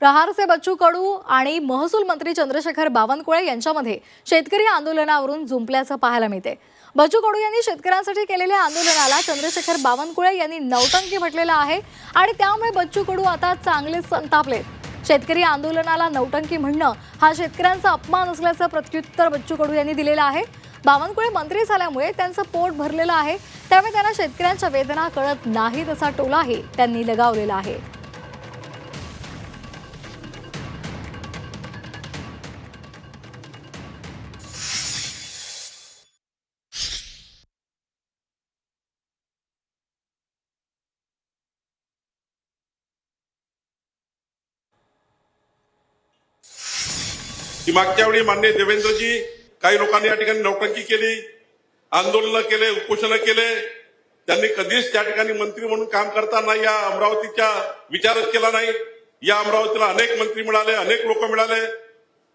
प्रहारचे बच्चू कडू आणि महसूल मंत्री चंद्रशेखर बावनकुळे यांच्यामध्ये शेतकरी आंदोलनावरून जुंपल्याचं पाहायला मिळते बच्चू कडू यांनी शेतकऱ्यांसाठी केलेल्या आंदोलनाला चंद्रशेखर बावनकुळे यांनी नौटंकी म्हटलेलं आहे आणि त्यामुळे बच्चू कडू आता चांगलेच संतापलेत. शेतकरी आंदोलनाला नौटंकी म्हणणं हा शेतकऱ्यांचा अपमान असल्याचं प्रत्युत्तर बच्चू कडू यांनी दिलेलं आहे. बावनकुळे मंत्री झाल्यामुळे त्यांचं पोट भरलेलं आहे. त्यामुळे त्यांना शेतकऱ्यांच्या वेदना कळत नाहीत असा टोलाही त्यांनी लगावलेला आहे. की मागच्या वेळी मान्य देवेंद्रजी काही लोकांनी या ठिकाणी नौटंकी केली आंदोलनं केले उपोषणं केले. त्यांनी कधीच त्या ठिकाणी मंत्री म्हणून काम करताना या अमरावतीच्या विचारच केला नाही. या अमरावतीला अनेक मंत्री मिळाले अनेक लोक मिळाले.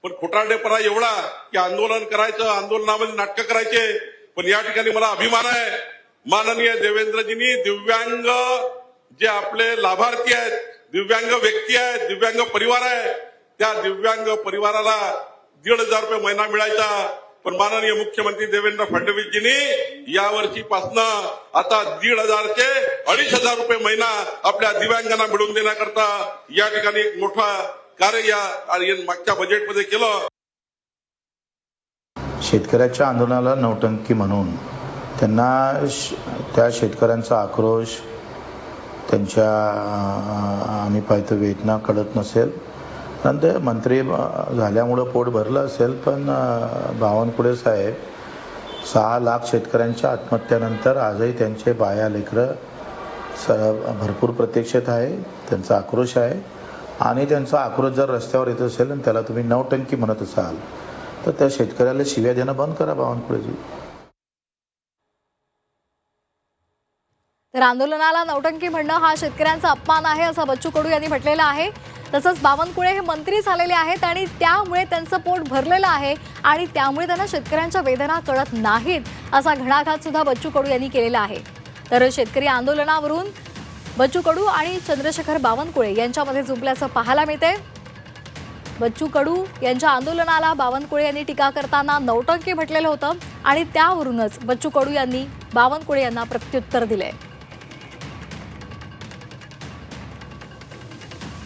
पण खोटारडेपणा एवढा की आंदोलन करायचं आंदोलनामध्ये नाटकं करायचे. पण या ठिकाणी मला अभिमान आहे. माननीय देवेंद्रजींनी दिव्यांग जे आपले लाभार्थी आहेत दिव्यांग व्यक्ती आहेत दिव्यांग परिवार आहे त्या दिव्यांग परिवाराला दीड हजार रुपये महिना मिळायचा. पण माननीय मुख्यमंत्री देवेंद्र फडणवीसजींनी यावर्षीपासनं आता दीड हजार ते अडीच हजार रुपये महिना आपल्या दिव्यांगांना मिळवून देण्याकरता या ठिकाणी एक मोठा कार्य या मागच्या बजेटमध्ये केलं. शेतकऱ्याच्या आंदोलनाला नौटंकी म्हणून त्यांना त्या शेतकऱ्यांचा आक्रोश त्यांच्या आम्ही पाहतो वेदना कळत नसेल. नंतर मंत्री झाल्यामुळं पोट भरलं असेल पण बावनकुळे साहेब सहा लाख शेतकऱ्यांच्या आत्महत्यानंतर आजही त्यांचे बाया लेकरं स भरपूर प्रतीक्षेत आहे त्यांचा आक्रोश आहे. आणि त्यांचा आक्रोश जर रस्त्यावर येत असेल आणि त्याला तुम्ही नौटंकी म्हणत असाल तर त्या शेतकऱ्याला शिव्या देणं बंद करा बावनकुळेजी. तर आंदोलनाला नौटंकी म्हणणं हा शेतकऱ्यांचा अपमान आहे असं बच्चू कडू यांनी म्हटलेलं आहे. तसंच बावनकुळे हे मंत्री झालेले आहेत आणि त्यामुळे त्यांचं पोट भरलेलं आहे आणि त्यामुळे त्यांना शेतकऱ्यांच्या वेदना कळत नाहीत असा घणाघात सुद्धा बच्चू कडू यांनी केलेला आहे. तर शेतकरी आंदोलनावरून बच्चू कडू आणि चंद्रशेखर बावनकुळे यांच्यामध्ये जुंपल्याचं पाहायला मिळते. बच्चू कडू यांच्या आंदोलनाला बावनकुळे यांनी टीका करताना नौटंकी म्हटलेलं होतं आणि त्यावरूनच बच्चू कडू यांनी बावनकुळे यांना प्रत्युत्तर दिले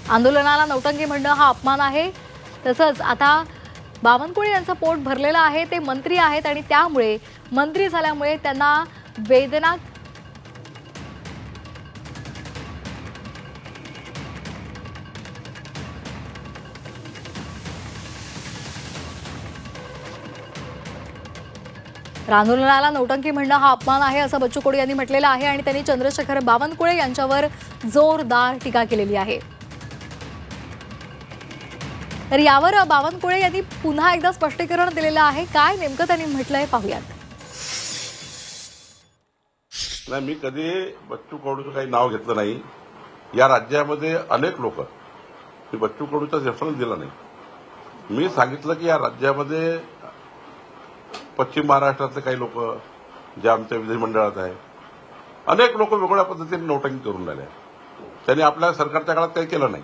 आंदोलनाला नौटंकी म्हणणं हा अपमान आहे. तसंच आता बावनकुळे यांचं पोट भरलेलं आहे ते मंत्री आहेत आणि त्यामुळे मंत्री झाल्यामुळे त्यांना वेदना आंदोलनाला नौटंकी म्हणणं हा अपमान आहे असं बच्चू कोडी यांनी म्हटलेलं आहे आणि त्यांनी चंद्रशेखर बावनकुळे यांच्यावर जोरदार टीका केलेली आहे. तर यावर बावनकुळे यांनी पुन्हा एकदा स्पष्टीकरण दिलेलं आहे. काय नेमकं त्यांनी म्हटलंय पाहूयात. नाही मी कधी बच्चू कडूचं काही नाव घेतलं नाही. या राज्यामध्ये अनेक लोक मी बच्चू कडूचा रेफरन्स दिला नाही. मी सांगितलं की या राज्यामध्ये पश्चिम महाराष्ट्रातले काही लोक जे आमच्या विधिमंडळात आहे अनेक लोक वेगवेगळ्या पद्धतीने नोटंकी करून राहिले. त्यांनी आपल्या सरकारच्या काळात काही केलं नाही.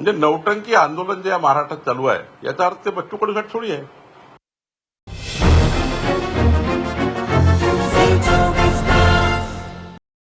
म्हणजे नौटंकी आंदोलन जे या महाराष्ट्रात चालू आहे याचा अर्थ ते बच्चू घट थोडी आहे.